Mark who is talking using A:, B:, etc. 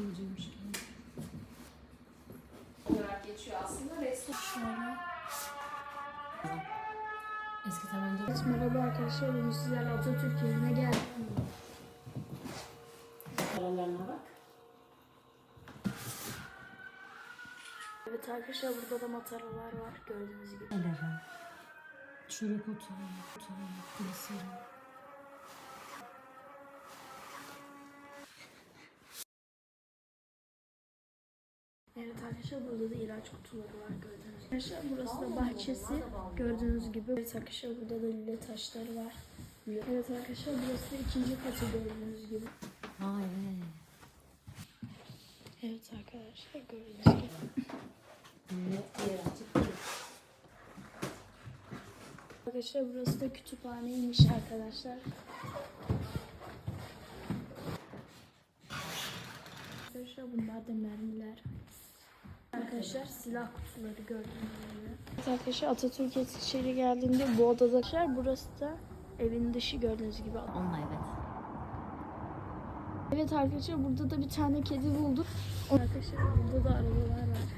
A: Akıncıymış gibi.
B: olarak geçiyor aslında. Restoran.
A: Eski tabanca.
C: Evet, merhaba arkadaşlar. Bugün sizlerle Atatürk yerine geldim.
A: Aralarına bak.
C: Evet arkadaşlar burada da mataralar var gördüğünüz gibi.
A: Çörek otu, otu, gliseri.
C: Evet arkadaşlar burada da ilaç kutuları var gördüğünüz gibi. Arkadaşlar burası da bahçesi gördüğünüz gibi. Evet arkadaşlar burada da lüle taşları var. Evet arkadaşlar burası da ikinci katı gördüğünüz gibi.
A: Aa evet.
C: Evet arkadaşlar gördüğünüz gibi. Arkadaşlar burası da kütüphaneymiş arkadaşlar. Arkadaşlar bunlar da mermiler. Arkadaşlar silah kutuları gördüğünüz gibi. Arkadaşlar Atatürk Eskişehir'e geldiğinde bu odada arkadaşlar burası da evin dışı gördüğünüz gibi.
A: Onunla evet.
C: Evet arkadaşlar burada da bir tane kedi bulduk. Arkadaşlar burada da arabalar var.